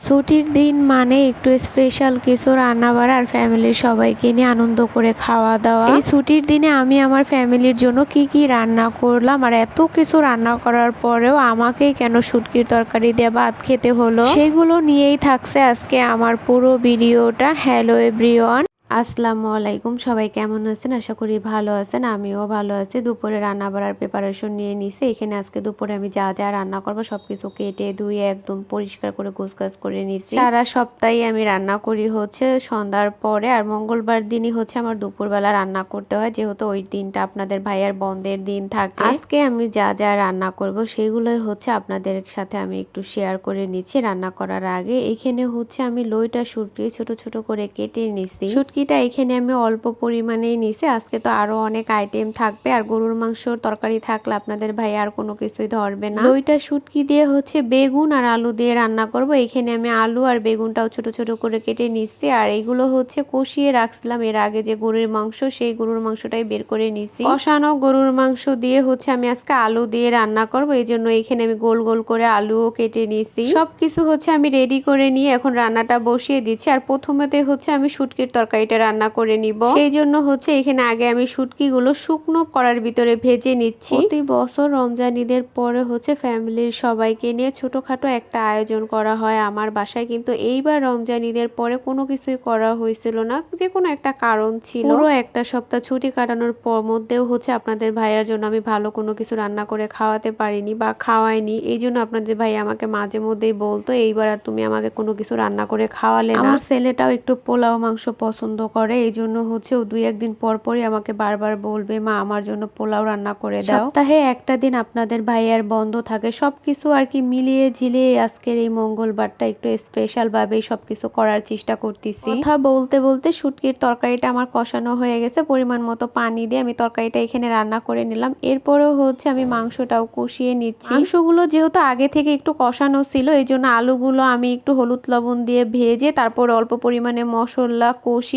ছুটির দিন মানে একটু স্পেশাল কিছু রান্না বাড়া আর ফ্যামিলির সবাইকে নিয়ে আনন্দ করে খাওয়া দাওয়া এই ছুটির দিনে আমি আমার ফ্যামিলির জন্য কি কি রান্না করলাম আর এত কিছু রান্না করার পরেও আমাকে কেন শুটকির তরকারি দিয়ে ভাত খেতে হলো? সেগুলো নিয়েই থাকছে আজকে আমার পুরো ভিডিওটা। হ্যালো এভরিওয়ান আসসালামু আলাইকুম। সবাই কেমন আছেন? আশা করি ভালো আছেন। আমিও ভালো আছি। দুপুরে রান্না বাড়ার প্রিপারেশন নিয়ে নিছি। এখানে আজকে দুপুরে আমি যা যা রান্না করব সবকিছু কেটে ধুয়ে একদম পরিষ্কার করে গোছগাছ করে নিছি। সারা সপ্তাহে আমি রান্না করি হচ্ছে সন্ধ্যার পরে আর মঙ্গলবার দিনই হচ্ছে আমার দুপুরবেলা রান্না করতে হয়। যেহেতু ওই দিনটা আপনাদের ভাইয়ার বন্ধের দিন থাকে। আজকে আমি যা যা রান্না করব সেগুলোই হচ্ছে আপনাদের সাথে আমি একটু শেয়ার করে নিচ্ছি রান্না করার আগে। এখানে হচ্ছে আমি লইটা শুটকি ছোট ছোট করে কেটে নিছি। শুটকিটা এখানে আমি অল্প পরিমাণেই নিছি। আজকে তো আরও অনেক আইটেম থাকবে। আর গরুর মাংসর তরকারি থাকলে আপনাদের ভাই আর কোনো কিছুই ধরবে না। লইটা শুটকি দিয়ে হচ্ছে বেগুন আর আলু দিয়ে রান্না করব। এখানে আমি আলু আর বেগুনটাও ছোট ছোট করে কেটে নিচ্ছি আর এগুলো হচ্ছে কষিয়ে রাখছিলাম। এর আগে যে গরুর মাংস, সেই গরুর মাংসটাই বের করে নিছি। কষানো গরুর মাংস দিয়ে হচ্ছে আমি আজকে আলু দিয়ে রান্না করব। এই জন্য এখানে আমি গোল গোল করে আলুও কেটে নিছি। সবকিছু হচ্ছে আমি রেডি করে নিয়ে এখন রান্নাটা বসিয়ে দিচ্ছি। আর প্রথমেতে হচ্ছে আমি শুটকির তরকারিটা রান্না করে নিব। সেই জন্য হচ্ছে এখানে আগে আমি শুটকিগুলো শুকনো করার ভিতরে ভেজে নিচ্ছি। প্রতি বছর রমজান ঈদের পরে হচ্ছে ফ্যামিলির সবাইকে নিয়ে ছোটখাটো একটা আয়োজন করা হয়। আমার বাসায় কিন্তু এইবার রমজান ঈদের পরে কোনো কিছুই করা হয়েছিল না। যে কোনো একটা কারণ ছিল। পুরো একটা সপ্তাহ ছুটি কাটানোর পর মধ্যেও হচ্ছে আপনাদের ভাইয়ার জন্য আমি ভালো কোনো কিছু রান্না করে খাওয়াতে পারিনি বা খাওয়াইনি। এই জন্য আপনাদের ভাই আমাকে মাঝে মধ্যেই বলতো এইবার আর তুমি আমাকে কোনো কিছু রান্না করে খাওয়ালে না। আমার ছেলেটাও একটু পোলাও মাংস পছন্দ করে, এই জন্য হচ্ছে ও দুই একদিন পর পরই আমাকে বারবার বলবে, মা, আমার জন্য পোলাও রান্না করে দাও। সপ্তাহে একটা দিন আপনাদের ভাইয়ার বন্ধ থাকে সব কিছু আর কি মিলিয়ে ঝিলিয়ে আজকের এই মঙ্গলবারটা একটু স্পেশাল ভাবে সবকিছু করার চেষ্টা করতেছি। কথা বলতে বলতে শুটকির তরকারিটা আমার কষানো হয়ে গেছে, পরিমাণ মতো পানি দিয়ে আমি তরকারিটা এখানে রান্না করে নিলাম। এরপরেও হচ্ছে আমি মাংসটাও কষিয়ে নিচ্ছি। মাংসগুলো যেহেতু আগে থেকে একটু কষানো ছিল, এই জন্য আলুগুলো আমি একটু হলুদ লবণ দিয়ে ভেজে, তারপর অল্প পরিমাণে মশলা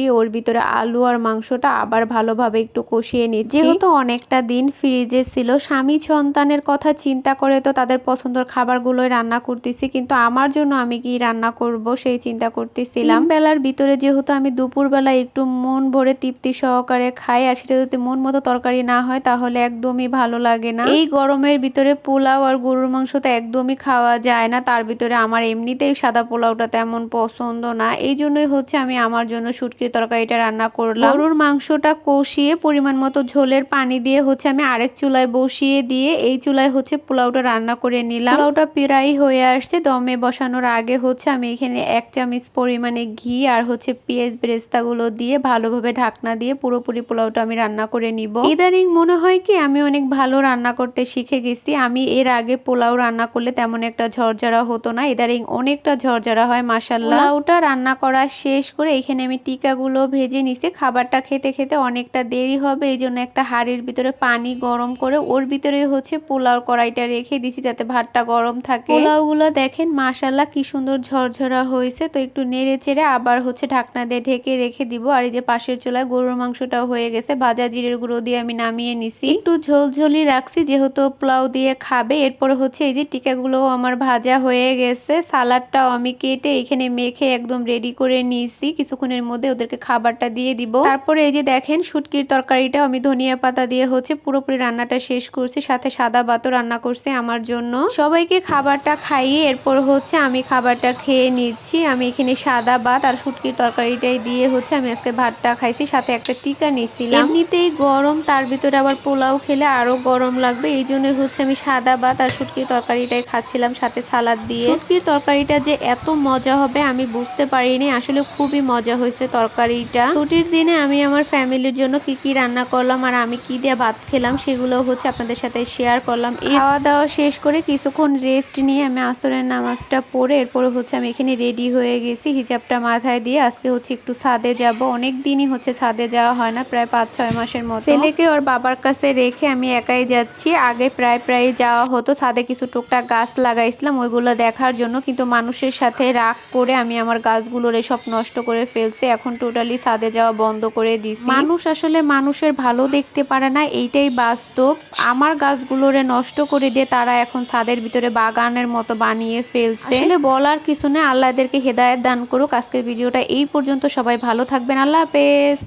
কষিয়ে ওর ভিতরে আলু আর মাংসটা আবার ভালোভাবে একটু কষিয়ে নিচ্ছি। যেহেতু অনেকটা দিন ফ্রিজে ছিল স্বামী সন্তানের কথা চিন্তা করে তো তাদের পছন্দের খাবারগুলোই রান্না করতেছি কিন্তু আমার জন্য আমি কি রান্না করব সেই চিন্তা করতেছিলাম। বেলার ভিতরে যেহেতু আমি দুপুরবেলা একটু মন ভরে তৃপ্তি সহকারে খাই আর সেটা যদি মন মতো তরকারি না হয় তাহলে একদমই ভালো লাগে না। এই গরমের ভিতরে পোলাও আর গরুর মাংস তো একদমই খাওয়া যায় না তার ভিতরে আমার এমনিতেই সাদা পোলাওটা তেমন পছন্দ না। এই জন্যই হচ্ছে আমি আমার জন্য শুটকির তরকারিটা রান্না করলাম। গরুর মাংসটা কষিয়ে পরিমাণ মতো ঝোলের পানি দিয়ে হচ্ছে আমি আরেক চুলায় বসিয়ে দিয়ে এই চুলায় হচ্ছে পোলাওটা রান্না করে নিলাম। পোলাওটা প্রায় হয়ে আসছে দমে বসানোর আগে হচ্ছে আমি এখানে এক চামচ পরিমাণে ঘি আর হচ্ছে পেঁয়াজ বেরেস্তাগুলো দিয়ে ভালোভাবে ঢাকনা দিয়ে পুরোপুরি পোলাওটা আমি রান্না করে নিব। ইদানিং মনে হয় কি আমি অনেক ভালো রান্না করতে শিখে গেছি। আমি এর আগে পোলাও রান্না করলে তেমন একটা ঝরঝরা হতো না। ইদানিং অনেকটা ঝরঝরা হয় মাসাল্লাহ পোলাওটা রান্না করা শেষ করে এখানে আমি টিকাগুলো ভেজে নিছি। খাবারটা খেতে খেতে অনেকটা দেরি হবে, এই জন্য একটা হাড়ির ভিতরে পানি গরম করে ওর ভিতরে হচ্ছে পোলাও কড়াইটা রেখে দিছি যাতে ভাতটা গরম থাকে। পোলাওগুলো দেখেন মাসাল্লাহ কি সুন্দর ঝরঝরা হয়েছে, তো একটু নেড়ে চেড়ে আবার হচ্ছে ঢাকনা দিয়ে ঢেকে রেখে দিব। আর এই যে পাশের চুলায় গরুর মাংসটাও হয়ে গেছে, ভাজা জিরের গুঁড়ো দিয়ে আমি নামিয়ে নিছি। একটু ঝোলঝোলি রাখছি, যেহেতু পোলাও দিয়ে খাবে, এরপরে হচ্ছে এই যে টিকাগুলো আমার ভাজা হয়ে গেছে। সালাডটাও আমি কেটে এখানে মেখে একদম রেডি করে নিয়েছি কিছুক্ষণের মধ্যে ওদেরকে খাবারটা দিয়ে দিব। তারপরে এই যে দেখেন, শুটকির তরকারিটাও আমি ধনিয়া পাতা দিয়ে হচ্ছে পুরোপুরি রান্নাটা শেষ করছি, সাথে সাদা ভাতও রান্না করছি আমার জন্য। সবাইকে খাবারটা খাইয়ে এরপর হচ্ছে আমি খাবারটা খেয়ে নিচ্ছি। আমি এখানে সাদা ভাত আর শুটকির তরকারিটাই দিয়ে হচ্ছে আমি আজকে ভাতটা খাইছি, সাথে একটা টিকা নিয়েছিলাম। এমনিতেই গরম, তার ভিতরে আবার পোলাও খেলে আরও গরম লাগবে, এই জন্য হচ্ছে আমি সাদা ভাত আর শুটকির তরকারিটাই খাচ্ছিলাম, সাথে সালাদ দিয়ে। শুটকির তরকারিটা যে এত মজা হবে আমি বুঝতে পারিনি, আসলে খুবই মজা হয়েছে তরকারিটা। ছুটির দিনে আমি আমার ফ্যামিলির জন্য কি কি রান্না করলাম আর আমি কি দিয়ে ভাত খেলাম সেগুলো হচ্ছে আপনাদের সাথে শেয়ার করলাম। এই খাওয়া দাওয়া শেষ করে কিছুক্ষণ রেস্ট নিয়ে আমি আসরের নামাজটা পড়ে এরপরে হচ্ছে আমি এখানে রেডি হয়ে গেছি। হিজাবটা মাথায় দিয়ে আজকে হচ্ছে একটু ছাদে যাব। অনেক দিনই হচ্ছে ছাদে যাওয়া হয় না, প্রায় পাঁচ ছয় মাসের মতো। ছেলেকে ওর বাবার কাছে রেখে আমি একাই যাচ্ছি। আগে প্রায় প্রায় যাওয়া হতো। ছাদে কিছু টুকটাক গাছ লাগাইছিলাম, ওইগুলো দেখার জন্য। কিন্তু মানুষের সাথে রাগ করে আমি আমার গাছগুলোর এসব নষ্ট করে ফেলছি। এখন টোটাল সাদে যাওয়া বন্ধ করে দিছি। মানুষ আসলে মানুষের ভালো দেখতে পারে না এইটাই বাস্তব। আমার গাছগুলোরে নষ্ট করে দিয়ে তারা এখন ছাদের ভিতরে বাগানের মতো বানিয়ে ফেলছে। আসলে বলার কিছু নেই আল্লাহদেরকে হেদায়ত হেদায়েত দান করুক। আজকের ভিডিওটা এই পর্যন্ত সবাই ভালো থাকবেন আল্লাহ হাফেজ।